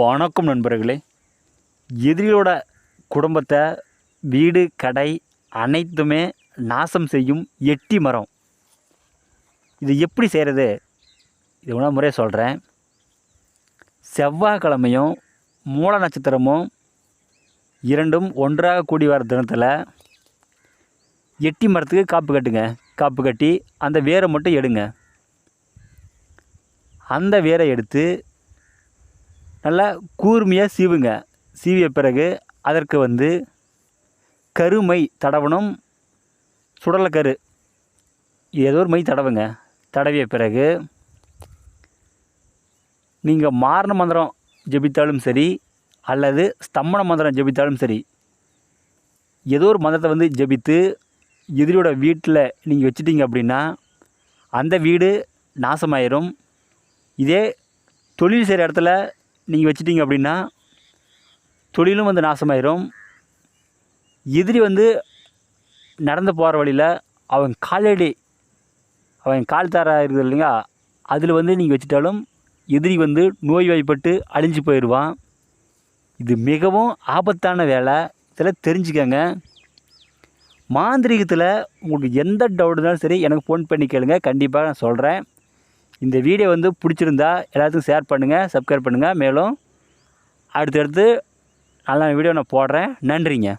வணக்கம் நண்பர்களே. எதிரியோட குடும்பத்தை வீடு கடை அனைத்துமே நாசம் செய்யும் எட்டி மரம். இது எப்படி செய்கிறது இது உணவு முறையை சொல்கிறேன் செவ்வாய்க்கிழமையும் மூல நட்சத்திரமும் இரண்டும் ஒன்றாக கூடி வர தினத்தில் எட்டி மரத்துக்கு காப்பு கட்டுங்க. காப்பு கட்டி அந்த வேரை மட்டும் எடுங்க. அந்த வேரை எடுத்து நல்லா கூர்மையாக சீவுங்க. சீவிய பிறகு அதற்கு வந்து கருமை தடவணும். சுடலைக்கரு. ஏதோ ஒரு மை தடவுங்க. தடவிய பிறகு நீங்கள் மாரண மந்திரம் ஜெபித்தாலும் சரி அல்லது ஸ்தம்பன மந்திரம் ஜெபித்தாலும் சரி ஏதோ ஒரு மந்திரத்தை வந்து ஜெபித்து எதிரியோட வீட்டில் நீங்கள் வச்சிட்டீங்க அப்படின்னா அந்த வீடு நாசமாயிரும். இதே தொழில் செய்கிற இடத்துல நீங்கள் வச்சுட்டிங்க அப்படின்னா தொழிலும் வந்து நாசமாயிரும். எதிரி வந்து நடந்து போகிற வழியில் அவன் காலடி அவன் கால் தாரா இருக்குது இல்லைங்களா? அதில் வந்து நீங்கள் வச்சிட்டாலும் எதிரி வந்து நோய்வாய்ப்பட்டு அழிஞ்சு போயிடுவான் இது மிகவும் ஆபத்தான வேலை. இதில் தெரிஞ்சுக்கங்க. மாந்திரீகத்தில் உங்களுக்கு எந்த டவுட் இருந்தாலும் சரி எனக்கு ஃபோன் பண்ணி கேளுங்க. கண்டிப்பாக நான் சொல்கிறேன் இந்த வீடியோ வந்து பிடிச்சிருந்தா எல்லாத்துக்கும் ஷேர் பண்ணுங்கள் சப்ஸ்கிரைப் பண்ணுங்கள் மேலும் அடுத்தடுத்து நல்ல வீடியோ நான் போடுறேன். நன்றிங்க.